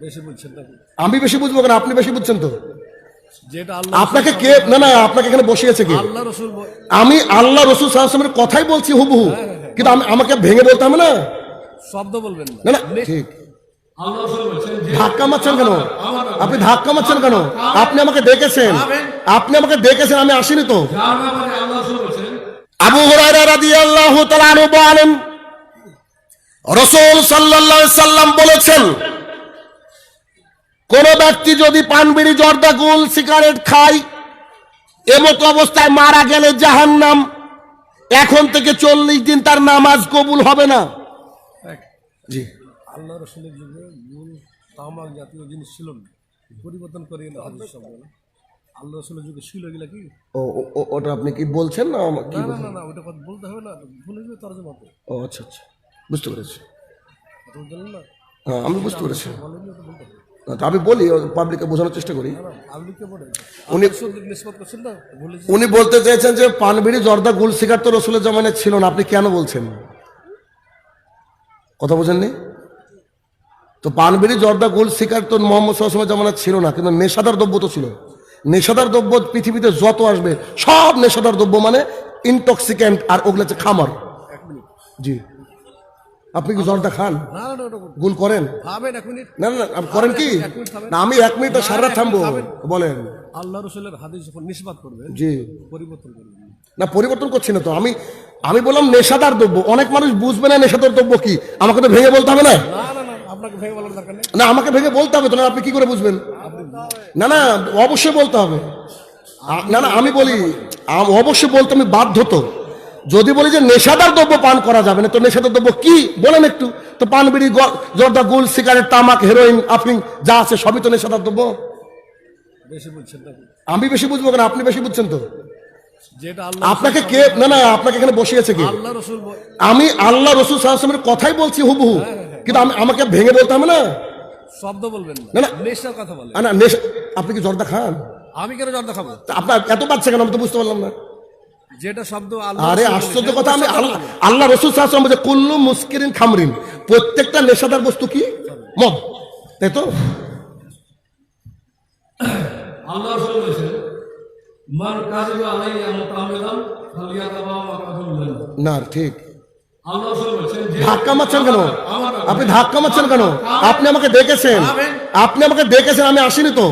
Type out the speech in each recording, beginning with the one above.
বেশি আমি বেশি বুঝব কেন? আপনি বেশি বুঝছেন তো? আপনাকে কে না না আপনাকে এখানে বসিয়েছে কি? আমি আল্লাহ রসুল সাল্লামের কথাই বলছি হুবহু। কিন্তু আমি আমাকে ভেঙে বলতে হবে না? শব্দ বলবেন না। না ঠিক। ধাক্কা মারছেন কেন? আপনি ধাক্কা মারছেন কেন? আপনি আমাকে ডেকেছেন। আপনি আমাকে ডেকেছেন আমি আসিনি তো। আবু হুরায়রা রাদিয়াল্লাহু তাআলা বলেন রাসূল সাল্লাল্লাহু আলাইহি সাল্লাম বলেছেন কোন ব্যক্তি যদি পানবিড়ি জর্দা গুল সিগারেট খায় এমতো অবস্থায় মারা গেলে জাহান্নাম। এখন থেকে চল্লিশ দিন তার নামাজ কবুল হবে না। জি। আল্লাহ রসুলের যুগে মূল তামাক জাতীয় জিনিস ছিল না। পরিবর্তন করে এলো হাদিস শব্দ আল্লাহ রসুলের যুগে ছিল এগুলা কি? ও ও- ও- ওটা আপনি কি বলছেন না না না না না ওটা কথা বলতে হবে না ভুলে যাবে তর্জমা তো ও আচ্ছা আচ্ছা বুঝতে পেরেছি। না? হ্যাঁ আমি বুঝতে পেরেছি। আমি বলি পাবলিককে বোঝানোর চেষ্টা করি। উনি- বলতে চেয়েছেন যে পানবিড়ি জর্দা গুল সিগার তো রসুলের জমানে ছিল না আপনি কেন বলছেন? কথা বোঝেননি? তো পানবিড়ি জর্দা গুল শিকার তো মোহাম্মদ সাল্লামের জমানা ছিল না কিন্তু নেশাদার দ্রব্য তো ছিল। নেশাদার দ্রব্য পৃথিবীতে যত আসবে সব নেশাদার দ্রব্য মানে ইনটক্সিক্যান্ট আর ওগুলো হচ্ছে খামার। জি। আপনি কি জর্দা খান? গুল করেন? না না না, করেন কি। না আমি এক মিনিট সারা রাত থামবো বলেন। আল্লাহ রসুলের হাদিস যখন নিষ্পাত করবেন জি। পরিবর্তন করবেন। না পরিবর্তন করছি না তো। আমি আমি বললাম নেশাদার দ্রব্য। অনেক মানুষ বুঝবে না নেশাদার দ্রব্য কি। আমাকে তো ভেঙে বলতে হবে না? না আমাকে ভেঙে বলতে হবে তো না আপনি কি করে বুঝবেন? না না অবশ্যই বলতে হবে। না না আমি বলি অবশ্যই বলতে আমি বাধ্য তো। যদি বলি যে নেশাদার দ্রব্য পান করা যাবে না তো নেশাদার দ্রব্য কি? বলেন একটু। তো পান বিড়ি জর্দা গুল সিগারেট তামাক হেরোইন আফিং যা আছে সবই তো নেশাদার দ্রব্য? আমি বেশি বুঝব কেন? আপনি বেশি বুঝছেন তো? আপনাকে কে না না আপনাকে এখানে বসিয়েছে কে? আমি আল্লাহ রসুল সাল্লামের কথাই বলছি হুবহু। কিন্তু আমি আমাকে ভেঙে বলতে হবে না? শব্দ বলবেন না, না না। নেশার কথা বলেন। না নেশা আপনি কি জর্দা খান? আমি কেন জর্দা খাব? আপনার এত বাচ্চা কেন? আমি তো বুঝতে পারলাম না। যেটা শব্দ আরে আশ্চর্য কথা আমি আল্লাহ বলবেন। আল্লাহ রসুল সাল্লাম বলছে কুল্লু মুস্কিরিন খামরিন। প্রত্যেকটা নেশাদার বস্তু কি? মদ। তাই তো? আল্লাহ রসুল বলেছেন মান কাজিবা আলাইয়া মুতামিদান ফালিয়াতাবা ওয়া কাফুল না ঠিক। ধাক্কা মারছেন কেন? আপনি ধাক্কা মারছেন কেন? আপনি আমাকে দেখেছেন আপনি আমাকে দেখেছেন আমি আসিনি তো।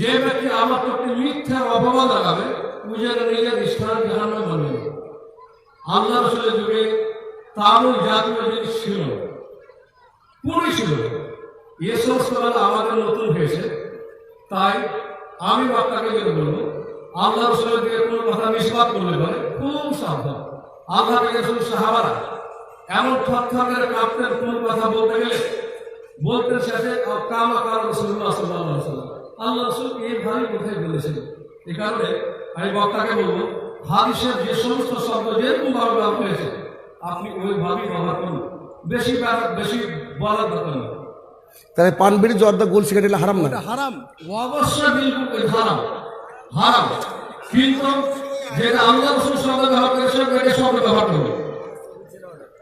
যে ব্যক্তি আমার মিথ্যার অপবাদ লাগাবে নিজের নিজের স্থান জাহান্নামে বানাবে আল্লাহ রসুলের যুগে তারও জাতীয় জিনিস ছিল। না। ছিল। এ সমস্ত আমাদের নতুন হয়েছে। তাই আমি আপনাকে যেটা বলব আল্লাহ রসুলের দিকে কোনো কথা নিষ্পাত করলে পারে খুব সাবধান। আল্লাহ শুধু সাহাবারা এমন থরথরের কাঁপতেন কোন কথা বলতে গেলে, বলতে শেষে কাম আকার রসুল্লাহ সাল্লাহ আল্লাহ রসুল এইভাবে কোথায় বলেছেন? এই কারণে আমি বক্তাকে বলব হাদিসের যে সমস্ত শব্দ যেরকম ভাবে ব্যবহার হয়েছে আপনি ওইভাবেই ব্যবহার করুন। বেশি বেশি বলার দরকার নেই। তাহলে পান বিড়ি জর্দা গুল সিগারেট হারাম না? হারাম। অবশ্যই বিলকুল হারাম। হারাম। কিন্তু যেটা আল্লাহ রসুল শব্দ ব্যবহার করেছে এটা শব্দ ব্যবহার করবে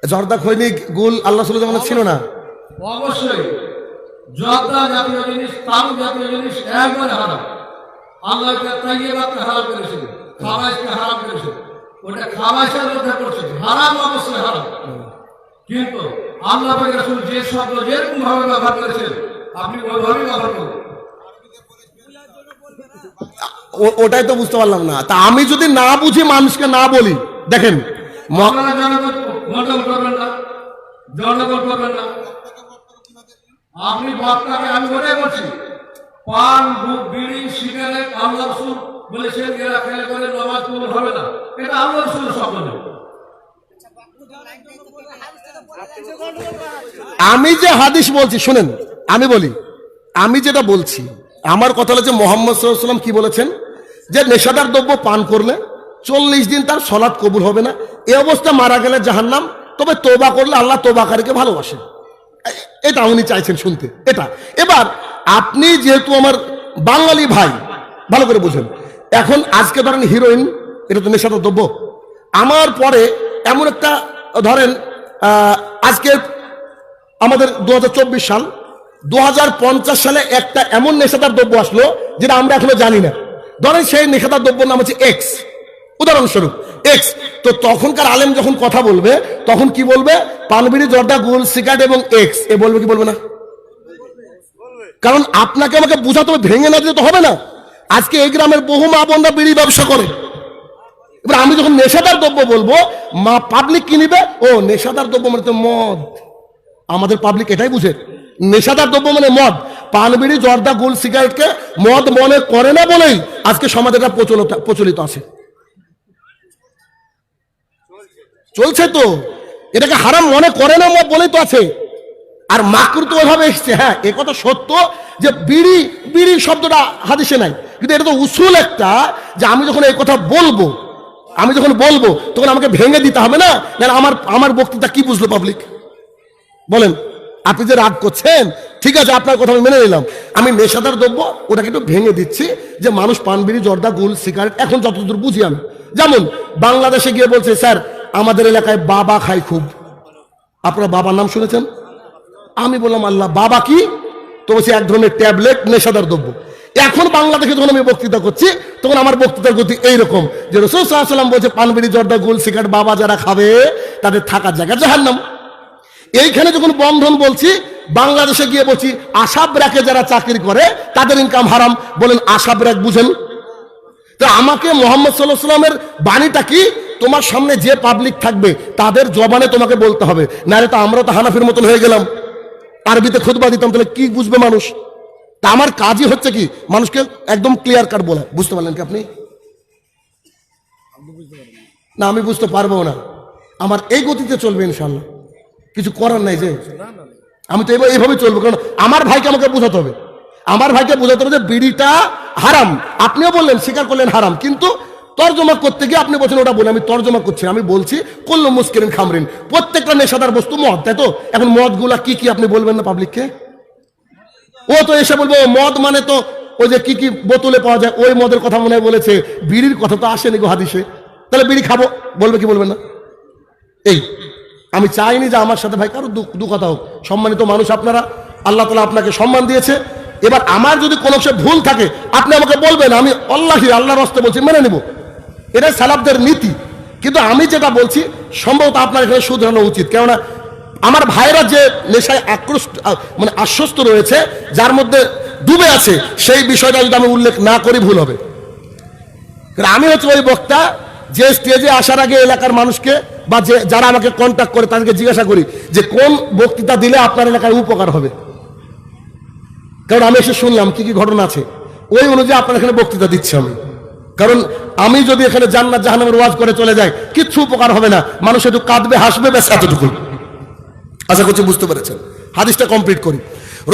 জর্দা খৈনি গুল আল্লাহ রসুলের জমানা ছিল না? অবশ্যই। জর্দা জাতীয় জিনিস তাম জাতীয় জিনিস একবারে হারাম। আল্লাহ তাইয়েবাদকে হারাম করেছিল খাবাইশকে হারাম করেছিল ওটা খাবাইশের মধ্যে পড়ছে হারাম অবশ্যই হারাম। কিন্তু আল্লাহ রাসূল যে শব্দ যেরকম ভাবে ব্যবহার করেছেন আপনি ওইভাবেই ব্যবহার করুন। ওটাই তো বুঝতে পারলাম না। তা আমি যদি না বুঝি মানুষকে না বলি দেখেন ম- আপনারা জনগণ করবেন না জনগণ করবেন না। আপনি বক্তাকে আমি ওটাই বলছি পান বুক বিড়ি, সিগারেট আল্লাহ রসুল বলেছেন এরা খেলে করে নামাজ কবুল হবে না। এটা আল্লাহ রসুলের শব্দ আমি যে হাদিস বলছি, শুনেন, আমি বলি, আমি যেটা বলছি, আমার কথা যে মোহাম্মদ সাল্লাম কি বলেছেন? যে নেশাদার দ্রব্য পান করলে চল্লিশ দিন তার সলাৎ কবুল হবে না। এ অবস্থা মারা গেলে জাহান্নাম, তবে তোবা করলে আল্লাহ তোবাকারীকে ভালোবাসেন এটা উনি চাইছেন শুনতে, এটা। এবার আপনি যেহেতু আমার বাঙালি ভাই, ভালো করে বুঝেন। এখন আজকে ধরেন হিরোইন, এটা তো নেশাদার দ্রব্য। আমার পরে এমন একটা, ধরেন আজকে আমাদের দু হাজার চব্বিশ সাল দু হাজার পঞ্চাশ সালে একটা এমন নেশাদার দ্রব্য আসলো, যেটা আমরা এখনও জানি না। ধরেন সেই নেশাদার দ্রব্যের নাম হচ্ছে এক্স উদাহরণস্বরূপ এক্স তো তখনকার আলেম যখন কথা বলবে, তখন কি বলবে? পানবিড়ি, জর্দা, গুল, সিগারেট এবং এক্স এ বলবে কি বলবে না? কারণ আপনাকে আমাকে বোঝাতে হবে, ভেঙে না দিলে তো হবে না। আজকে এই গ্রামের বহু মা বোনরা বিড়ি ব্যবসা করে। এবার আমি যখন নেশাদার দ্রব্য বলব, মা পাবলিক কি নিবে? ও, নেশাদার দ্রব্য মানে তো মদ। আমাদের পাবলিক এটাই বুঝে। নেশাদার দ্রব্য মানে মদ। পান বিড়ি, জর্দা, গুল, সিগারেটকে মদ মনে করে না বলেই আজকে সমাজে এটা প্রচলিত প্রচলিত আছে। চলছে তো। এটাকে হারাম মনে করে না মদ বলেই তো আছে। আর মাকরু তো ওইভাবে এসছে হ্যাঁ এ কথা সত্য যে বিড়ি বিড়ি শব্দটা হাদিসে নাই। কিন্তু এটা তো উসুল একটা যে আমি যখন এই কথা বলব, আমি যখন বলব, তখন আমাকে ভেঙে দিতে হবে না? আমার আমার বক্তৃতা কি বুঝলো পাবলিক বলেন, আপনি যে রাগ করছেন, ঠিক আছে, আপনার কথা আমি মেনে নিলাম। আমি নেশাদার দ্রব্য, ওটাকে একটু ভেঙে দিচ্ছি যে মানুষ পান বিড়ি, জর্দা, গুল, সিগারেট, এখন যতদূর বুঝি আমি। যেমন, বাংলাদেশে গিয়ে বলছে, স্যার, আমাদের এলাকায় বাবা খায় খুব। আপনার বাবার নাম শুনেছেন? আমি বললাম, আল্লাহ, বাবা কি? তো বলছি, এক ধরনের ট্যাবলেট, নেশাদার দ্রব্য। এখন বাংলাদেশে যখন আমি বক্তৃতা করছি, তখন আমার বক্তৃতার গতি এইরকম যে রসুল সাল্লাম বলছে পানবিড়ি জর্দা, গোল, সিগারেট, বাবা যারা খাবে, তাদের থাকার জায়গা জাহান্নাম। এইখানে যখন বন্ধন বলছি, বাংলাদেশে গিয়ে বলছি আসাব র্যাকে যারা চাকরি করে, তাদের ইনকাম হারাম। বলেন আসাব র্যাক বুঝেন? তো আমাকে মোহাম্মদ সাল্লাহ সাল্লামের বাণীটা কি? তোমার সামনে যে পাবলিক থাকবে, তাদের জবানে তোমাকে বলতে হবে। নাহলে তো আমরা তো হানাফির মতন হয়ে গেলাম। আরবিতে খুদবা দিতাম, তাহলে কি বুঝবে মানুষ? তা আমার কাজই হচ্ছে কি? মানুষকে একদম ক্লিয়ার কাট বলা। বুঝতে পারলেন কি আপনি? না, আমি বুঝতে পারব না। আমার এই গতিতে চলবে ইনশাল্লাহ কিছু করার নাই যে। আমি তো এবার এইভাবে চলবো, কারণ আমার ভাইকে আমাকে বোঝাতে হবে। আমার ভাইকে বোঝাতে হবে যে, বিড়িটা হারাম। আপনিও বললেন, স্বীকার করলেন হারাম। কিন্তু তর্জমা করতে গিয়ে আপনি বলছেন, ওটা বলে আমি তর্জমা করছি আমি বলছি করল মুস্কিরিন খামরিন। প্রত্যেকটা নেশাদার বস্তু মদ, তাই তো? এখন মদগুলা কি কি আপনি বলবেন না পাবলিককে ও তো এসে বলব মদ মানে তো ওই যে কি কি বোতলে পাওয়া যায়, ওই মদের কথা মনে বলেছে। বিড়ির কথা তো আসেনি গো হাদিসে। তাহলে বিড়ি খাব, বলবে কি বলবেন না? এই, আমি চাইনি যে আমার সাথে ভাই কারও দু কথা হোক। সম্মানিত মানুষ আপনারা, আল্লাহ তালা আপনাকে সম্মান দিয়েছে। এবার আমার যদি কোনো সে ভুল থাকে, আপনি আমাকে বলবেন, আমি আল্লাহি আল্লাহর হস্তে বলছি, মেনে নেব। এটা সালাবদের নীতি। কিন্তু আমি যেটা বলছি, সম্ভবত আপনার এখানে শুধরানো উচিত। কেননা আমার ভাইরা যে নেশায় আক্রোশ মানে আশ্বস্ত রয়েছে, যার মধ্যে ডুবে আছে, সেই বিষয়টা যদি আমি উল্লেখ না করি, ভুল হবে। আমি হচ্ছে ওই বক্তা যে স্টেজে আসার আগে এলাকার মানুষকে বা যে যারা আমাকে কন্ট্যাক্ট করে, তাদেরকে জিজ্ঞাসা করি যে কোন বক্তৃতা দিলে আপনার এলাকায় উপকার হবে। কারণ আমি এসে শুনলাম কি কি ঘটনা আছে। ওই অনুযায়ী আপনার এখানে বক্তৃতা দিচ্ছি আমি। কারণ আমি যদি এখানে জান্নাত জাহান্নামের ওয়াজ করে চলে যাই, কিচ্ছু উপকার হবে না। মানুষ একটু কাঁদবে, হাসবে ব্যাস এতটুকু আশা করছি বুঝতে পেরেছেন। হাদিসটা কমপ্লিট করি।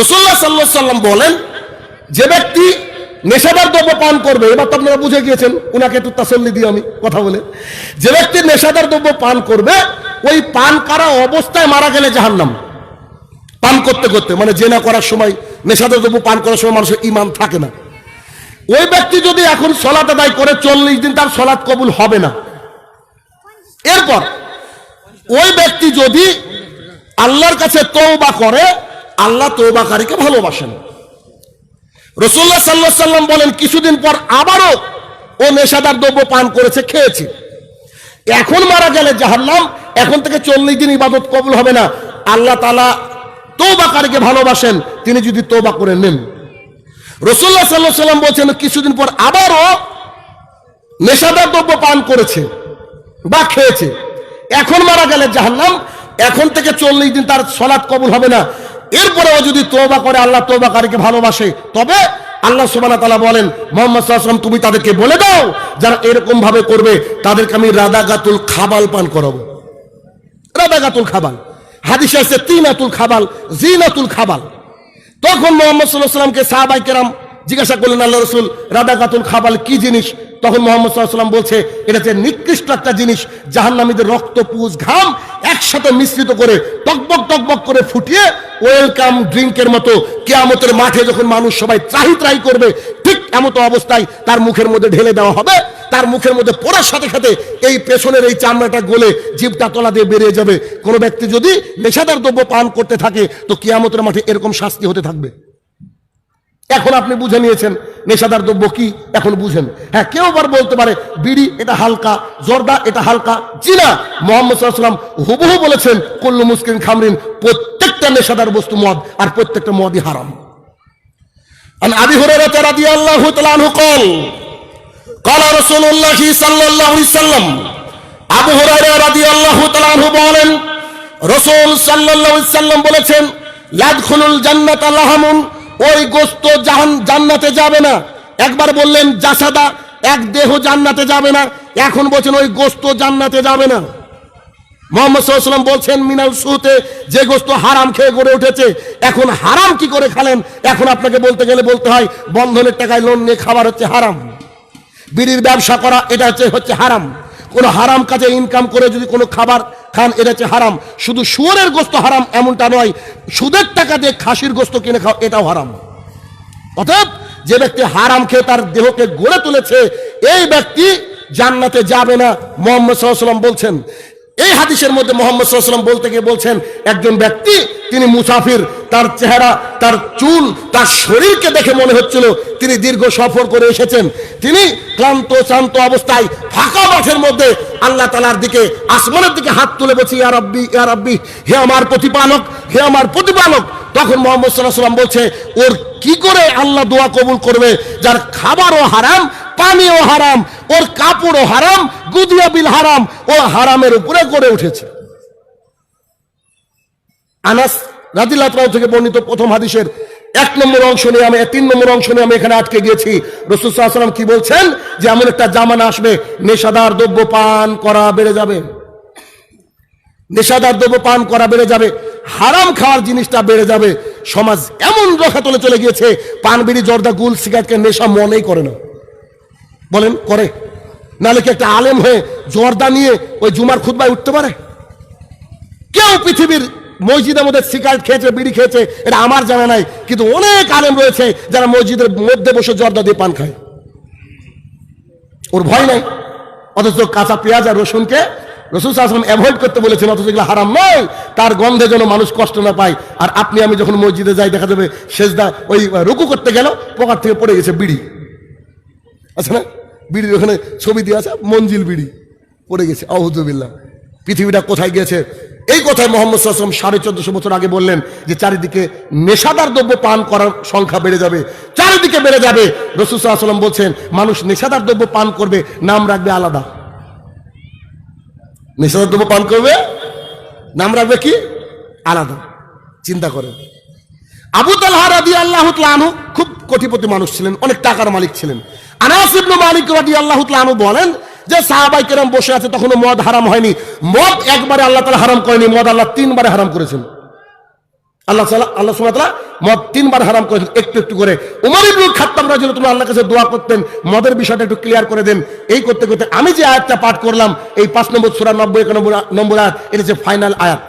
রসুল্লাহ সাল্লাহ সাল্লাম বলেন, যে ব্যক্তি নেশাদার দ্রব্য পান করবে, এবার তো আপনারা বুঝে গিয়েছেন, উনাকে একটু তাসল্লি দিই আমি, কথা বলে। যে ব্যক্তি নেশাদার দ্রব্য পান করবে, ওই পান করা অবস্থায় মারা গেলে জাহান্নাম। পান করতে করতে মানে জেনা করার সময়, নেশাদার দ্রব্য পান করার সময় মানুষের ইমান থাকে না। ওই ব্যক্তি যদি এখন সলাত আদায় করে চল্লিশ দিন, তার সলাৎ কবুল হবে না। এরপর, ওই ব্যক্তি যদি আল্লাহর কাছে তৌবা করে, আল্লাহ তৌবাকারীকে ভালোবাসেন। রসুল্লাহ সাল্লাহ সাল্লাম বলেন, কিছুদিন পর আবারও ও নেশাদার দ্রব্য পান করেছে, খেয়েছে। এখন মারা গেলে জাহান্নাম, এখন থেকে চল্লিশ দিন ইবাদত কবুল হবে না। আল্লাহ তালা তৌবাকারীকে ভালোবাসেন, তিনি যদি তৌবা করে নেন। রসুল্লাহ সাল্লাহ সাল্লাম বলছেন, কিছুদিন পর আবারও নেশাদার দ্রব্য পান করেছে বা খেয়েছে। এখন মারা গেলে জাহান্নাম, এখন থেকে চল্লিশ দিন তার সলাৎ কবুল হবে না। এরপরেও যদি তোবা করে, আল্লাহ তোবাকারীকে ভালোবাসে, তবে আল্লাহ সুবানা তালা বলেন, মোহাম্মদ সাল্লাম তুমি তাদেরকে বলে দাও, যারা এরকম ভাবে করবে, তাদেরকে আমি রাদাগাতুল খাবাল পান করাবো। রাদাগাতুল খাবাল। হাদিসে আছে তিনাতুল খাবাল, জিনাতুল খাবাল। তখন মোহাম্মদ সাল্লাহ সাল্লামকে সাহাবাই কেরাম জিজ্ঞাসা করলেন আল্লাহ রসুল রাদাকাতুল খাবাল কি জিনিস? তখন মোহাম্মদ সাল্লাম বলছে, এটা যে নিকৃষ্ট একটা জিনিস, জাহান্নামীদের রক্ত, পুজ, ঘাম একসাথে মিশ্রিত করে টকবক টকবক করে ফুটিয়ে ওয়েলকাম ড্রিঙ্কের মতো কেয়ামতের মাঠে যখন মানুষ সবাই ত্রাহি ত্রাহি করবে, ঠিক এমতো অবস্থায় তার মুখের মধ্যে ঢেলে দেওয়া হবে। তার মুখের মধ্যে পড়ার সাথে সাথে এই পেছনের এই চামড়াটা গলে জীবটা তলা দিয়ে বেরিয়ে যাবে। কোনো ব্যক্তি যদি নেশাদার দ্রব্য পান করতে থাকে, তো কিয়ামতের মাঠে এরকম শাস্তি হতে থাকবে। এখন আপনি বুঝে নিয়েছেন নেশাদার দ্রব্য কি এখন বুঝেন হ্যাঁ কেউ আবার বলতে পারে বিড়ি এটা হালকা জর্দা এটা হালকা জি না মোহাম্মদ সাল্লাম হুবহু বলেছেন কল্লু মুসকিন খামরিন প্রত্যেকটা নেশাদার বস্তু মদ আর প্রত্যেকটা মদই হারাম عن ابي هريره رضي الله تعالى عنه قال قال رسول الله صلى الله عليه وسلم আবু হুরায়রা রাদিয়াল্লাহু তাআলা আনহু বলেন রাসূল সাল্লাল্লাহু আলাইহি সাল্লাম বলেছেন লাদখুলুল জান্নাতা লাহামুন ওই গোস্ত জাহান জান্নাতে যাবে না। একবার বললেন, জাসাদা, এক দেহ জান্নাতে যাবে না। এখন বলছেন, ওই গোস্ত জান্নাতে যাবে না। মোহাম্মদ সাল্লাম বলছেন, মিনাল সুতে যে গোস্ত হারাম খেয়ে গড়ে উঠেছে, এখন হারাম কি করে খালেন? এখন আপনাকে বলতে গেলে বলতে হয়, বন্ধনের টাকায় লোন নিয়ে খাবার হচ্ছে হারাম। বিড়ির ব্যবসা করা, এটা হচ্ছে হচ্ছে হারাম। কোনো হারাম কাজে ইনকাম করে যদি কোনো খাবার খান, এটা হচ্ছে হারাম। শুধু শুয়োরের গোস্ত হারাম এমনটা নয়, সুদের টাকা দিয়ে খাসির গোস্ত কিনে খাও, এটাও হারাম। অতএব যে ব্যক্তি হারাম খেয়ে তার দেহকে গড়ে তুলেছে, এই ব্যক্তি জান্নাতে যাবে না। মোহাম্মদ সাল্লাম বলছেন এই হাদিসের মধ্যে মোহাম্মদ সাল্লাম বলতে গিয়ে বলছেন, একজন ব্যক্তি, তিনি মুসাফির, তার চেহারা, তার চুল, তার শরীরকে দেখে মনে হচ্ছিল তিনি দীর্ঘ সফর করে এসেছেন। তিনি ক্লান্ত শান্ত অবস্থায় ফাঁকা মাঠের মধ্যে আল্লাহ তালার দিকে, আসমানের দিকে হাত তুলে বলছি, ইয়া রব্বি ইয়া রব্বি, হে আমার প্রতিপালক, হে আমার প্রতিপালক তখন মোহাম্মদ বলছে, ওর কি করে আল্লাহ দোয়া কবুল করবে? যার খাবারও হারাম, পানিও হারাম, ওর কাপড়ও হারাম, গুদিয়া বিল হারাম, ও হারামের উপরে গড়ে উঠেছে। আনাস রাদিল্লাহ থেকে বর্ণিত প্রথম হাদিসের এক নম্বর অংশ নিয়ে আমি, তিন নম্বর অংশ নিয়ে আমি এখানে আটকে গিয়েছি। রসুল সাল্লাম কি বলছেন? যে এমন একটা জামানা আসবে, নেশাদার দ্রব্য পান করা বেড়ে যাবে। নেশাদার দ্রব্য পান করা বেড়ে যাবে। হারাম খাওয়ার জিনিসটা বেড়ে যাবে। সমাজ এমন রসাতলে চলে গিয়েছে, পান বিড়ি, জর্দা, গুল, সিগারেটকে নেশা মনেই করে না। বলেন, করে। নাহলে কি একটা আলেম হয়ে জর্দা নিয়ে ওই জুমার খুতবায় উঠতে পারে? কেউ পৃথিবীর মসজিদের মধ্যে সিগারেট খেয়েছে, বিড়ি খেয়েছে, এটা আমার জানা নাই, কিন্তু অনেক আলেম রয়েছে যারা মসজিদের মধ্যে বসে জর্দা দিয়ে পান খায়। ওর ভয় নাই, অথচ কাঁচা পেঁয়াজ আর রসুনকে রসুন আসলাম অ্যাভয়েড করতে বলেছেন, অথচ এগুলো হারাম নয়। তার গন্ধে যেন মানুষ কষ্ট না পায়। আর আপনি, আমি যখন মসজিদে যাই, দেখা যাবে শেষদা ওই রুকু করতে গেল, পকার থেকে পড়ে গেছে বিড়ি। আছে না? বিড়ির ওখানে ছবি দিয়ে আছে, মঞ্জিল বিড়ি, পড়ে গেছে আহজুবিল্লাহ পৃথিবীটা কোথায় গিয়েছে? এই কথায় মোহাম্মদ সাল্লাম সাড়ে চোদ্দশো বছর আগে বললেন যে, চারিদিকে নেশাদার দ্রব্য পান করার সংখ্যা বেড়ে যাবে। চারিদিকে বেড়ে যাবে। রসুল সাল্লাম বলছেন, মানুষ নেশাদার দ্রব্য পান করবে, নাম রাখবে আলাদা। নেশাদার দ্রব্য পান করবে? নাম রাখবে কি? আলাদা। চিন্তা করে আবু তালহা রাদি আল্লাহ আনহু খুব কোটিপতি মানুষ ছিলেন, অনেক টাকার মালিক ছিলেন। আনাস ইবনু মালিক রাদি আল্লাহ আনহু বলেন যে সাহাবাই কেরাম বসে আছে, তখনও মদ হারাম হয়নি। মদ একবারে আল্লাহ তালা হারাম করেনি, মদ আল্লাহ তিনবারে হারাম করেছেন। আল্লাহ আল্লাহ সুমাতলা মদ তিনবার হারাম করেছেন একটু একটু করে। উমর ইবনুল খাত্তাব রাদিয়াল্লাহু তুমি আল্লাহর কাছে দোয়া করতেন, মদের বিষয়টা একটু ক্লিয়ার করে দেন। এই করতে করতে আমি যে আয়াতটা পাঠ করলাম, এই পাঁচ নম্বর সূরা 90 একানব্বই নম্বর আয়াত, এটা হচ্ছে ফাইনাল আয়াত।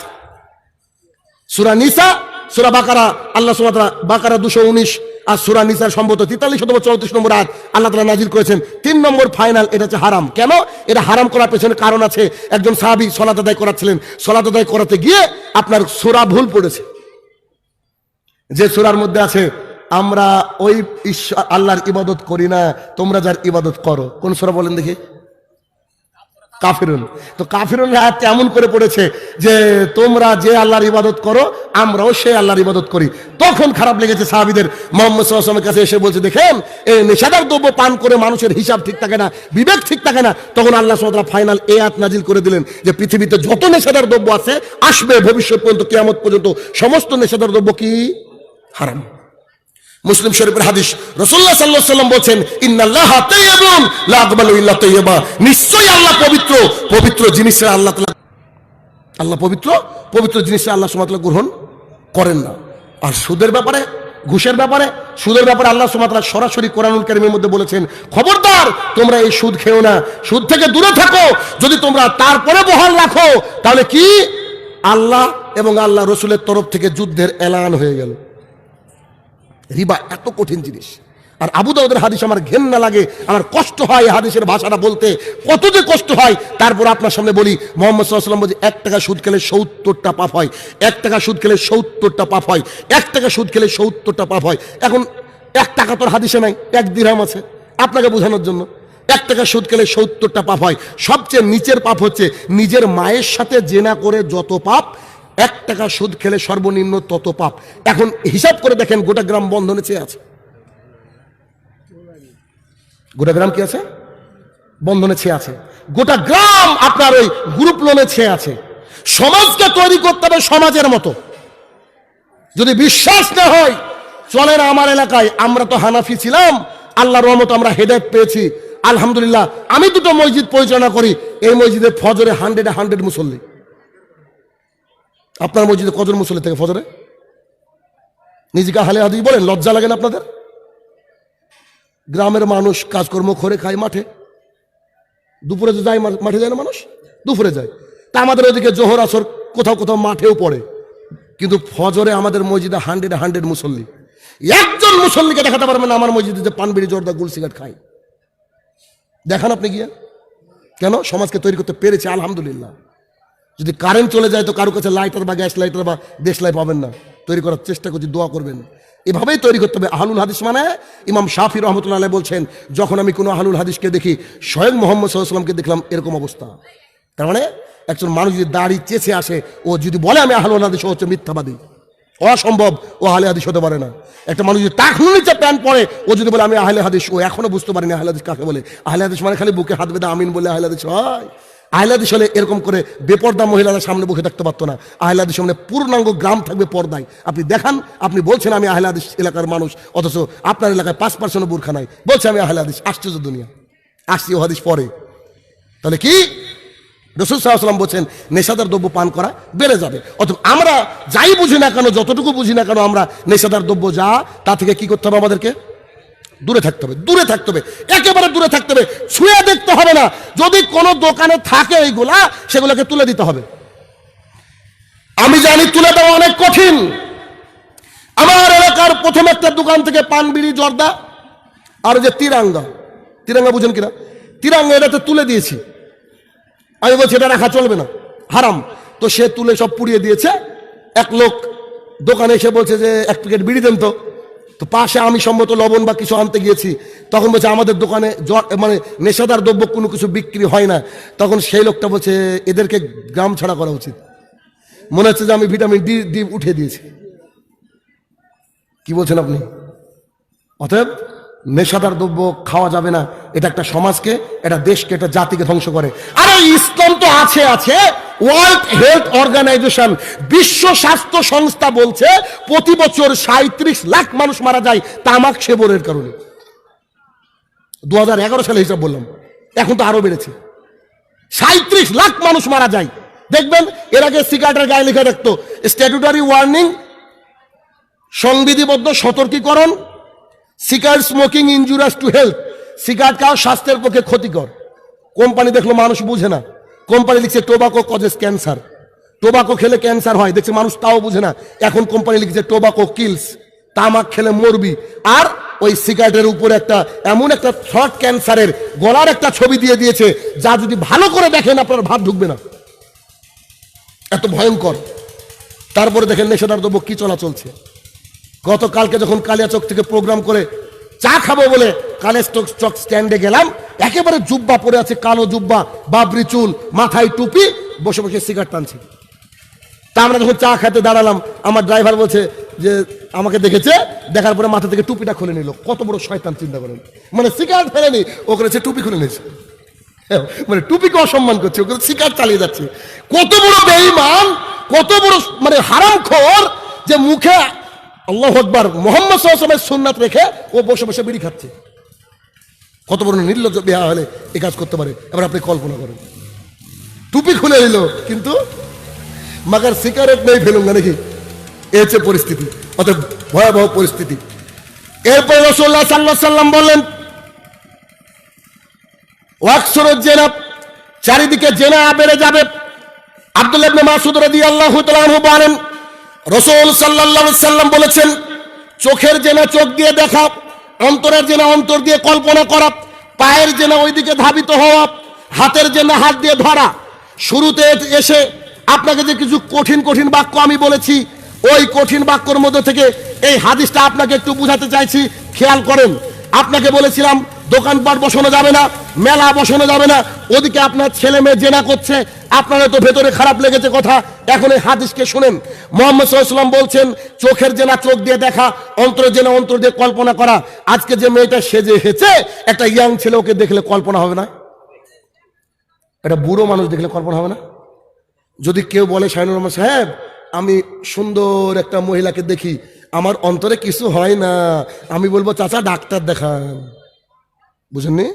সুরা নিসা, সুরা বাকারা, আল্লাহ সুমাত্রা বাকারা দুশো উনিশ আর সুরা নিসার সম্ভবত তেতাল্লিশ অথবা চৌত্রিশ নম্বর আয়াত আল্লাহ তালা নাজিল করেছেন। তিন নম্বর ফাইনাল এটা হচ্ছে হারাম। কেন? এটা হারাম করার পেছনে কারণ আছে। একজন সাহাবি সলাত আদায় করাচ্ছিলেন। সলাত আদায় করাতে গিয়ে আপনার সুরা ভুল পড়েছে। যে সুরার মধ্যে আছে, আমরা ওই ঈশ্বর আল্লাহর ইবাদত করি না, তোমরা যার ইবাদত করো। কোন সুরা বলেন দেখি? কাফিরুন। তো কাফিরুন আয়াতটা এমন করে পড়েছে যে, তোমরা যে আল্লাহর ইবাদত করো, আমরাও সে আল্লাহর ইবাদত করি। তখন খারাপ লেগেছে সাহাবিদের। মোহাম্মদ সাল্লামের কাছে এসে বলছে, দেখেন, এই নেশাদার দ্রব্য পান করে মানুষের হিসাব ঠিক থাকে না, বিবেক ঠিক থাকে না। তখন আল্লাহ সাল্লাহ ফাইনাল এ আয়াত নাজিল করে দিলেন যে, পৃথিবীতে যত নেশাদার দ্রব্য আছে, আসবে ভবিষ্যৎ পর্যন্ত, কিয়ামত পর্যন্ত, সমস্ত নেশাদার দ্রব্য কি? হারাম। মুসলিম শরীফের হাদিস রসুল্লাহ সাল্লাহ সাল্লাম বলছেন, ইন্নাল্লাহ নিশ্চয়ই আল্লাহ পবিত্র পবিত্র জিনিসের আল্লাহ তাআলা আল্লাহ পবিত্র পবিত্র জিনিসের আল্লাহ সুমাতলা গ্রহণ করেন না। আর সুদের ব্যাপারে, ঘুষের ব্যাপারে, সুদের ব্যাপারে আল্লাহ সুমাতলা সরাসরি কোরআনুল কারিমের মধ্যে বলেছেন, খবরদার, তোমরা এই সুদ খেও না। সুদ থেকে দূরে থাকো। যদি তোমরা তারপরে বহাল রাখো, তাহলে কি? আল্লাহ এবং আল্লাহ রসুলের তরফ থেকে যুদ্ধের এলান হয়ে গেল। রিবা এত কঠিন জিনিস। আর আবু দাউদের হাদিস আমার ঘেন্না লাগে, আমার কষ্ট হয় হাদিসের ভাষাটা বলতে। কত যে কষ্ট হয়, তারপর আপনার সামনে বলি, মোহাম্মদ সাল্লাম বলছে, এক টাকা সুদ খেলে সত্তরটা পাপ হয়, এক টাকা সুদ খেলে সত্তরটা পাপ হয়, এক টাকা সুদ খেলে সত্তরটা পাপ হয়। এখন এক টাকা তোর হাদিসে নাই, এক দিরহাম আছে, আপনাকে বোঝানোর জন্য। এক টাকা সুদ খেলে সত্তরটা পাপ হয়, সবচেয়ে নিচের পাপ হচ্ছে নিজের মায়ের সাথে জেনা করে যত পাপ এক টাকা সুদ খেলে সর্বনিম্ন তত পাপ। এখন হিসাব করে দেখেন, গোটা গ্রাম বন্ধনে চেয়ে আছে? গোটা গ্রাম কি আছে? বন্ধনে ছেয়ে আছে? গোটা গ্রাম আপনার ওই গ্রুপ লোনে ছেয়ে আছে? সমাজকে তৈরি করতে হবে সমাজের মতো। যদি বিশ্বাস না হয়, চলেন আমার এলাকায়, আমরা তো হানাফি ছিলাম, আল্লাহর রহমত আমরা হেদায়ত পেয়েছি। আলহামদুলিল্লাহ, আমি দুটো মসজিদ পরিচালনা করি, এই মসজিদে ফজরে হান্ড্রেডে হান্ড্রেড মুসল্লি। আপনার মসজিদে কজন মুসল্লি থেকে ফজরে? নিজেকে হালে হাদি বলেন, লজ্জা লাগে না আপনাদের? গ্রামের মানুষ কাজকর্ম করে খায় মাঠে। দুপুরে তো যায় মাঠে যায় না মানুষ? দুপুরে যায়। তা আমাদের ওদিকে জোহর আসর কোথাও কোথাও মাঠেও পড়ে। কিন্তু ফজরে আমাদের মসজিদে হান্ড্রেড হান্ড্রেড মুসল্লি। একজন মুসল্লিকে দেখাতে পারবেন আমার মসজিদে যে পানবিড়ি, জর্দা গুল সিগারেট খায়। দেখান আপনি গিয়ে। কেন? সমাজকে তৈরি করতে পেরেছে, আলহামদুলিল্লাহ। যদি কারেন্ট চলে যায় তো কারও কাছে লাইটার বা গ্যাস লাইটার বা দেশ লাই পাবেন না। তৈরি করার চেষ্টা করছি, দোয়া করবেন। এভাবেই তৈরি করতে হবে। আহলুল হাদিস মানে ইমাম শাফি রহমতুল্লাহ বলছেন, যখন আমি কোনো আহলুল হাদিসকে দেখি, স্বয়ং মোহাম্মদ সাল্লামকে দেখলাম এরকম অবস্থা। তার মানে একজন মানুষ যদি দাড়ি চেঁচে আসে, ও যদি বলে আমি আহলুল হাদিস হচ্ছে মিথ্যাবাদী। অসম্ভব, ও আহলে হাদিস হতে পারে না। একটা মানুষ যদি টাকনু নিচে প্যান্ট পরে ও যদি বলে আমি আহলে হাদিস, ও এখনও বুঝতে পারিনি আহলে হাদিস কাকে বলে। আহলে হাদিস মানে খালি বুকে হাত বেঁধে আমিন বলে আহলে হাদিস হয়। আহলাদিস হলে এরকম করে বেপর্দা মহিলারা সামনে বসে থাকতে পারতো না। আহলাদিস মানে পূর্ণাঙ্গ গ্রাম থাকবে পর্দায়। আপনি দেখান, আপনি বলছেন আমি আহলাদিস এলাকার মানুষ, অথচ আপনার এলাকায় পাঁচ পার্সেন্ট বুর্খা নাই। বলছে আমি আহলাদিস আশ্চর্য দুনিয়া। আসছি ও হাদিস পরে। তাহলে কি? রসুল সাল্লাম বলছেন, নেশাদার দ্রব্য পান করা বেড়ে যাবে। অথবা আমরা যাই বুঝি না কেন, যতটুকু বুঝি না কেন, আমরা নেশাদার দ্রব্য যা, তা থেকে কি করতে হবে আমাদেরকে? দূরে থাকতে হবে, দূরে থাকতে হবে, একেবারে দূরে থাকতে হবে, ছুঁয়ে দেখতে হবে না। যদি কোনো দোকানে থাকে এইগুলা সেগুলোকে তুলে দিতে হবে। আমি জানি তুলে দেওয়া অনেক কঠিন। আমার এলাকার প্রথম একটা দোকান থেকে পান বিড়ি, জর্দা, আর যে তিরাঙ্গা। তিরাঙ্গা বুঝেন কিনা? তিরাঙ্গা এটাতে তুলে দিয়েছি। আমি বলছি, এটা রাখা চলবে না, হারাম। তো সে তুলে সব পুড়িয়ে দিয়েছে। এক লোক দোকানে এসে বলছে যে, এক প্যাকেট বিড়ি দেন তো। তো পাশে আমি সম্ভবত লবণ বা কিছু আনতে গিয়েছি। তখন বলছে, আমাদের দোকানে মানে নেশাদার দ্রব্য কোনো কিছু বিক্রি হয় না। তখন সেই লোকটা বলছে, এদেরকে গ্রাম ছাড়া করা উচিত। মনে হচ্ছে যে আমি ভিটামিন ডি ডি উঠে দিয়েছি। কি বলছেন আপনি? অতএব নেশাদার দ্রব্য খাওয়া যাবে না। এটা একটা সমাজকে, এটা দেশকে, এটা জাতিকে ধ্বংস করে। আরে ইসলাম তো আছে আছে। ওয়ার্ল্ড হেলথ অর্গানাইজেশন বিশ্ব স্বাস্থ্য সংস্থা বলছে, প্রতি বছর সাঁত্রিশ লাখ মানুষ মারা যায় তামাক সেবনের কারণে। দু হাজার এগারো সালে হিসাব বললাম। এখন তো আরও বেড়েছে। সাঁত্রিশ লাখ মানুষ মারা যায়। দেখবেন, এর আগে সিগারেটের গায়ে লিখে দেখতো স্ট্যাটুটারি ওয়ার্নিং, সংবিধিবদ্ধ সতর্কীকরণ cigarette smoking injurious to health cigarette খাওয়া স্বাস্থ্যের পক্ষে ক্ষতিকর। কোম্পানি দেখল মানুষ বুঝে না। কোম্পানি লিখছে টোবাকো কজেস ক্যান্সার টোবাকো খেলে ক্যান্সার হয়। দেখছে মানুষ তাও বুঝে না। এখন কোম্পানি লিখছে টোবাকো কিলস তামাক খেলে মরবি। আর ওই সিগারেটের উপরে একটা, এমন একটা থ্রট ক্যান্সারের গলার একটা ছবি দিয়ে দিয়েছে, যা যদি ভালো করে দেখেন, আপনার ভাত ঢুকবে না। এত ভয়ঙ্কর। তারপরে দেখেন, নেশাদার দ্রব্য কি চলা চলছে গতকালকে যখন কালিয়া কালিয়াচক থেকে প্রোগ্রাম করে চা খাব বলে কালের স্টক স্টক স্ট্যান্ডে গেলাম, একেবারে জুব্বা পরে আছে, কালো জুব্বা, বাবরি চুল, মাথায় টুপি, বসে বসে সিগারেট টানছে। তা আমরা যখন চা খেতে দাঁড়ালাম, আমার ড্রাইভার বলছে যে, আমাকে দেখেছে? দেখার পরে মাথা থেকে টুপিটা খুলে নিল। কত বড় শয়তান, চিন্তা করেন। মানে সিগারেট ফেলেনি, ও করেছে টুপি খুলে নিয়েছে। মানে টুপিকে অসম্মান করছে ওকে সিগারেট চালিয়ে যাচ্ছে। কত বড় বেঈমান, কত বড় মানে হারামখোর যে মুখে আল্লাহ আকবার, মোহাম্মদ সাল্লামের সুন্নাত রেখে ও বসে বসে বিড়ি খাচ্ছে। কত বড় নির্লজ্জ বিয়া হলে এ কাজ করতে পারে, এবার আপনি কল্পনা করেন। টুপি খুলে নিল, কিন্তু মাগার সিগারেট নেই ফেলুন না নাকি? এ হচ্ছে পরিস্থিতি অর্থাৎ ভয়াবহ পরিস্থিতি। এরপর রসুল্লাহ সাল্লাহ সাল্লাম বললেন ওয়াকসরত জেনা চারিদিকে জেনা বেড়ে যাবে। ইবনে মাসুদ তাআলা আনহু বলেন রাসূল সাল্লাল্লাহু সাল্লাম বলেছেন, চোখের জেনা চোখ দিয়ে দেখা, অন্তরের জেনা অন্তর দিয়ে কল্পনা করা, পায়ের জেনা ওইদিকে ধাবিত হওয়া, হাতের জেনা হাত দিয়ে ধরা। শুরুতে এসে আপনাকে যে কিছু কঠিন কঠিন বাক্য আমি বলেছি, ওই কঠিন বাক্যর মধ্যে থেকে এই হাদিসটা আপনাকে একটু বুঝাতে চাইছি, খেয়াল করেন। আপনাকে বলেছিলাম দোকানপাট বসানো যাবে না, মেলা বসানো যাবে না। ওদিকে আপনার ছেলে মেয়ে জেনা করছে, আপনারা তো ভেতরে খারাপ লেগেছে কথা। এখন এই হাদিসকে শুনেন। মোহাম্মদ সাল্লাম বলছেন, চোখের জেনা চোখ দিয়ে দেখা অন্তর জেনা অন্তর দিয়ে কল্পনা করা। আজকে যে মেয়েটা সেজে হেছে একটা ইয়াং ছেলে ওকে দেখলে কল্পনা হবে না। একটা বুড়ো মানুষ দেখলে কল্পনা হবে না। যদি কেউ বলে, শাহিনুর রহমান সাহেব, আমি সুন্দর একটা মহিলাকে দেখি, আমার অন্তরে কিছু হয় না। আমি বলব, চাচা, ডাক্তার দেখান। বুঝেননি?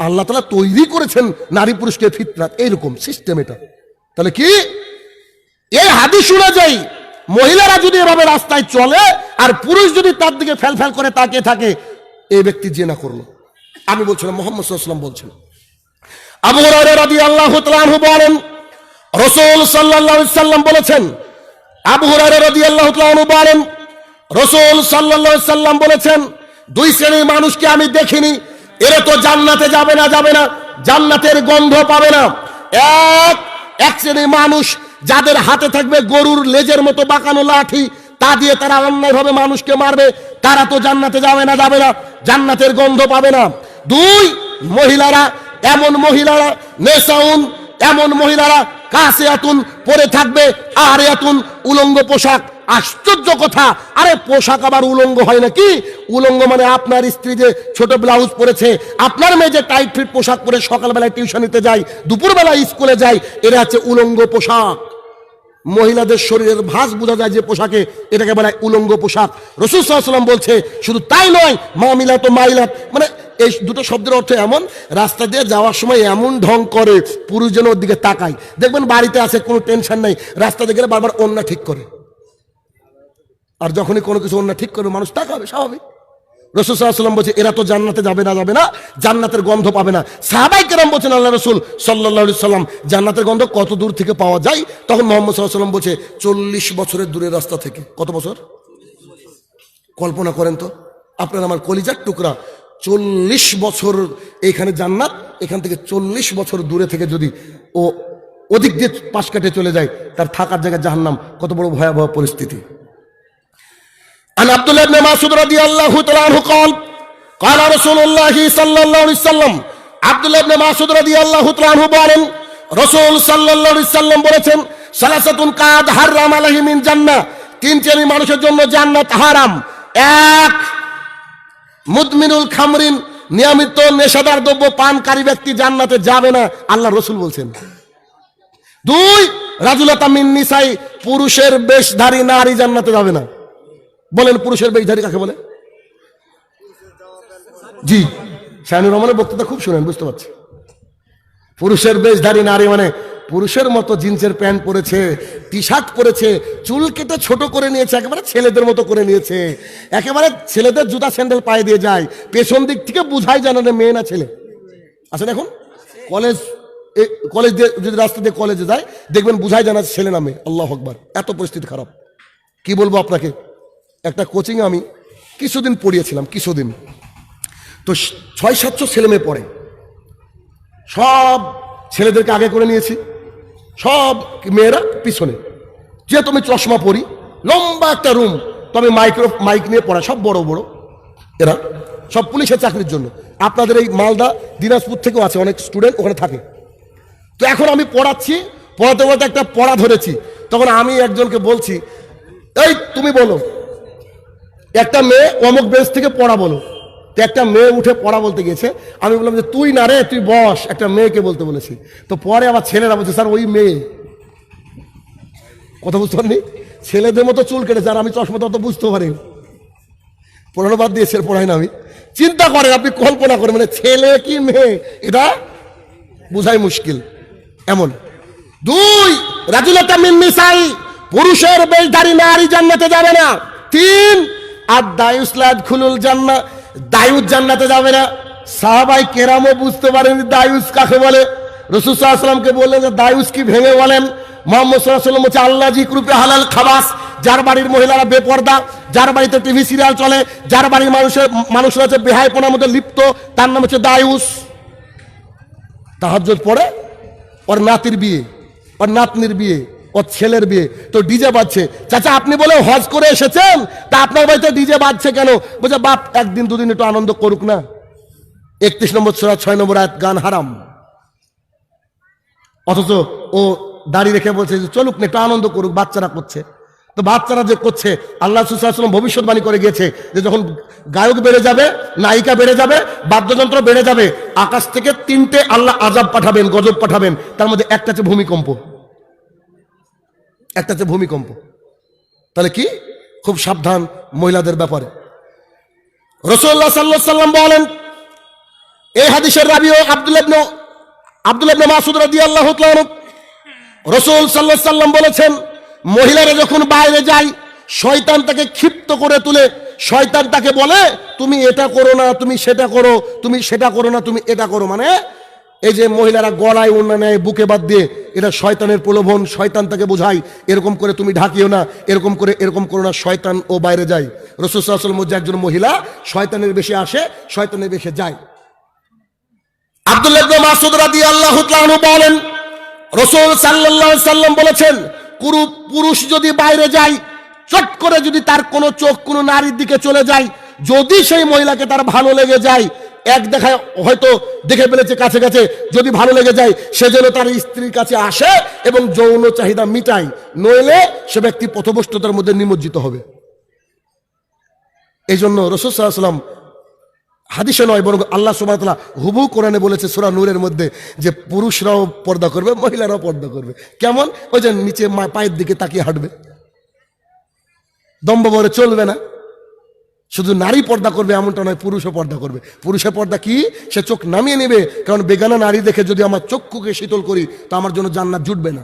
আল্লাহ তালা তৈরি করেছেন নারী পুরুষকে ফিতরাত। এইরকম সিস্টেম এটা। তাহলে কি? এই হাদিস শোনা যায় মহিলারা যদি এভাবে রাস্তায় চলে আর পুরুষ যদি তার দিকে ফেল ফেল করে তাকিয়ে থাকে, এই ব্যক্তি জেনা করল। আমি বলছিলাম, মোহাম্মদ সাল্লাম আবু তাআলা আনহু বলেন, রাসূল সাল্লাম বলেছেন, আবু তাআলা আনহু বলেন, রাসূল সাল্লাম বলেছেন, দুই শ্রেণির মানুষকে আমি দেখিনি এরা তো জান্নাতে যাবে না যাবে না। জান্নাতের গন্ধ পাবে না। এক এক শ্রেণির মানুষ যাদের হাতে থাকবে গরুর লেজের মতো বাঁকানো লাঠি, তা দিয়ে তারা অন্যায়ভাবে মানুষকে মারবে। তারা তো জান্নাতে যাবে না যাবে না। জান্নাতের গন্ধ পাবে না। দুই, মহিলারা, এমন মহিলারা নেশাউন এমন মহিলারা কাছে আতুন পরে থাকবে আর আতুন উলঙ্গ পোশাক। আশ্চর্য কথা। আরে, পোশাক আবার উলঙ্গ হয় নাকি? উলঙ্গ মানে আপনার স্ত্রী যে ছোট ব্লাউজ পরেছে, আপনার মেয়ে যে টাইট ফিট পোশাক পরে সকালবেলায় টিউশনিতে যায় দুপুরবেলায় স্কুলে যায়, এরা হচ্ছে উলঙ্গ পোশাক। মহিলাদের শরীরের ভাঁজ বোঝা যায় যে পোশাকে, এটাকে বলা উলঙ্গ পোশাক। রসুল সাল্লাম বলছে, শুধু তাই নয়, মা মিলাত ও মাইলাত। মানে এই দুটো শব্দের অর্থ এমন, রাস্তা দিয়ে যাওয়ার সময় এমন ঢং করে পুরুষজন ওর দিকে তাকায়। দেখবেন বাড়িতে আছে, কোনো টেনশন নাই। রাস্তা দিয়ে গেলে বারবার অন্য ঠিক করে। আর যখনই কোনো কিছু অন্য ঠিক করবে, মানুষ তাকাবে স্বাভাবিক। রসুল সাল্লাম বলছে, এরা তো জান্নাতে যাবে না যাবে না। জান্নাতের গন্ধ পাবে না। সাহাবাই কেরাম বলছেন, আল্লাহ রসুল সাল্লাহ সাল্লাম জান্নাতের গন্ধ কত দূর থেকে পাওয়া যায়? তখন মোহাম্মদ সাল্লাহ সাল্লাম বলছে, চল্লিশ বছরের দূরের রাস্তা থেকে। কত বছর? কল্পনা করেন তো। আপনার আমার কলিজার টুকরা। চল্লিশ বছর এইখানে জান্নাত, এখান থেকে চল্লিশ বছর দূরে থেকে যদি ও ওদিক দিয়ে পাশ কাটে চলে যায়, তার থাকার জায়গায় জাহান্নাম। কত বড় ভয়াবহ পরিস্থিতি। عن عبد الله بن مسعود رضي الله تعالى عنه قال قال رسول الله صلى الله عليه وسلم عبد الله بن مسعود رضي الله تعالى عنه বলেন রাসূল সাল্লাল্লাহু আলাইহি সাল্লাম বলেছেন সালাসাতুন কাদ হারাম আলাইহি মিন জান্নাহ তিন শ্রেণীর মানুষের জন্য জান্নাত হারাম এক মুদমিনুল খামরিন নিয়মিত নেশাদার দ্রব্য পানকারী ব্যক্তি জান্নাতে যাবে না আল্লাহ রসুল বলছেন দুই রাজুলতা মিন নিসাই পুরুষের বেশধারী নারী জান্নাতে যাবে না বলেন পুরুষের বেশধারী কাকে বলে? জি, শাহিনুর রহমানের বক্তৃতা খুব শুনেন, বুঝতে পারছি। পুরুষের বেশধারী নারী মানে পুরুষের মতো জিন্সের প্যান্ট পরেছে টি শার্ট পরেছে, চুল কেটে ছোট করে নিয়েছে, একেবারে ছেলেদের মতো করে নিয়েছে, একেবারে ছেলেদের জুতা স্যান্ডেল পায়ে দিয়ে যায়, পেছন দিক থেকে বুঝাই জানা না মেয়ে না ছেলে। আছেন এখন? কলেজ কলেজ দিয়ে যদি রাস্তা দিয়ে কলেজে যায়, দেখবেন বুঝাই জানা ছেলে না মেয়ে। আল্লাহ আকবার, এত পরিস্থিতি খারাপ। কি বলব আপনাকে? একটা কোচিং আমি কিছুদিন পড়িয়েছিলাম, কিছুদিন। তো ছয়, সাতশো ছেলে মেয়ে পড়ে। সব ছেলেদেরকে আগে করে নিয়েছি। সব মেয়েরা পিছনে। যেহেতু আমি চশমা পরি, লম্বা একটা রুম তবে মাইক্রো মাইক নিয়ে পড়া, সব বড় বড়। এরা সব পুলিশের চাকরির জন্য। আপনাদের এই মালদা, দিনাজপুর থেকেও আছে, অনেক স্টুডেন্ট ওখানে থাকে। তো এখন আমি পড়াচ্ছি, পড়াতে পড়াতে একটা পড়া ধরেছি। তখন আমি একজনকে বলছি, এই, তুমি বলো একটা মেয়ে অমুক বেঞ্চ থেকে পড়া বলো। তো একটা মেয়ে উঠে পড়া বলতে গেছে আমি বললাম যে, তুই না রে, তুই বস। একটা মেয়েকে বলতে বলেছি। তো পরে আবার ছেলেরা বলছে, স্যার, ওই মেয়ে। কথা বুঝতে পারিনি ছেলেদের মতো চুল কেটেছে আর আমি চশমা তো অত বুঝতে পারি পড়ানো বাদ দিয়েছে পড়াই না আমি। চিন্তা করেন, আপনি কল্পনা করেন মানে ছেলে কি মেয়ে? এটা বুঝাই মুশকিল। এমন। দুই, রাজুলতা মিন নিসাই, পুরুষের বেশধারী নারী জান্নাতে যাবে না। তিন আর দায়ুসলাদ খুলুল জান্না, দায়ুস জান্নাতে যাবে না। সাহাবাই কেরামও বুঝতে পারেন দায়ুস কাকে বলে। রসুল সাল্লামকে বললেন যে, দায়ুস কি ভেঙে বলেন? মোহাম্মদ সাল্লাম হচ্ছে আল্লাহ জি রূপে হালাল খাবাস, যার বাড়ির মহিলারা বেপর্দা, যার বাড়িতে টিভি সিরিয়াল চলে, যার বাড়ির মানুষের, মানুষরা হচ্ছে বেহায়পনার মধ্যে লিপ্ত, তার নাম হচ্ছে দায়ুস। তাহাজ্জুদ পড়ে, ওর নাতির বিয়ে, ওর নাতনির বিয়ে। ওর ছেলের বিয়ে। তো ডিজে বাজছে। চাচা, আপনি বলে হজ করে এসেছেন? তা আপনার বাড়িতে ডিজে বাজছে কেন? বলছে, বাপ, একদিন দুদিন একটু আনন্দ করুক না। একত্রিশ নম্বর সোরা, ছয় নম্বর আয়াত, গান হারাম। অথচ ও দাড়ি রেখে বলছে যে, চলুক না, একটু আনন্দ করুক, বাচ্চারা করছে। তো বাচ্চারা যে করছে, আল্লাহ সুসাল্লাম ভবিষ্যৎবাণী করে গেছে যে, যখন গায়ক বেড়ে যাবে, নায়িকা বেড়ে যাবে, বাদ্যযন্ত্র বেড়ে যাবে, আকাশ থেকে তিনটে আল্লাহ আজাব পাঠাবেন, গজব পাঠাবেন, তার মধ্যে একটা হচ্ছে ভূমিকম্প। একটা হচ্ছে ভূমিকম্প। তাহলে কি? খুব সাবধান মহিলাদের ব্যাপারে। রসুল্লাহ সাল্লাহ সাল্লাম বলেন এই হাদিসের রাবিও আব্দুল ইবনে আব্দুল ইবনে মাসুদ রাদিয়াল্লাহু তাআলা রসুল সাল্লাহ সাল্লাম বলেছেন, মহিলারা যখন বাইরে যায়, শয়তান তাকে ক্ষিপ্ত করে তুলে, শয়তান তাকে বলে, তুমি এটা করো না, তুমি সেটা করো, তুমি সেটা করো না, তুমি এটা করো। মানে এই যে মহিলারা গলায় অন্য নেয়, বুকে বাদ দিয়ে, এটা শয়তানের প্রলোভন, শয়তান তাকে বোঝায়, এরকম করে তুমি ঢাকিও না, এরকম করে, এরকম করো না, শয়তান ও বাইরে যায়। রসুল সাল্লাম মধ্যে একজন মহিলা শয়তানের বেশি আসে, শয়তানের বেশি যায়। আব্দুল্লাহ মাসুদ রাদিয়াল্লাহু তাআলা বলেন, রসুল আলাইহি সাল্লাম বলেছেন পুরু পুরুষ যদি বাইরে যায়, চট করে যদি তার কোনো চোখ কোনো নারীর দিকে চলে যায়, যদি সেই মহিলাকে তার ভালো লেগে যায় এক দেখায় হয়তো দেখে ফেলেছে কাছে কাছে, যদি ভালো লেগে যায়, সে যেন তার স্ত্রীর কাছে আসে এবং যৌন চাহিদা মিটায়। নইলে সে ব্যক্তি পথভ্রষ্টতার মধ্যে নিমজ্জিত হবে। এই জন্য রসুল সাল্লাম হাদিসে নয়, বরং আল্লাহ সুবাহতাল্লাহ হুবু কোরআনে বলেছে সুরা নূরের মধ্যে যে পুরুষরাও পর্দা করবে, মহিলারাও পর্দা করবে। কেমন? ওই যে নিচে পায়ের দিকে তাকিয়ে হাঁটবে। দম্ব বলে চলবে না। শুধু নারী পর্দা করবে এমনটা নয়, পুরুষও পর্দা করবে। পুরুষের পর্দা কি? সে চোখ নামিয়ে নেবে, কারণ বেগানা নারী দেখে যদি আমার চক্ষুকে শীতল করি, তা আমার জন্য জান্নাত জুটবে না।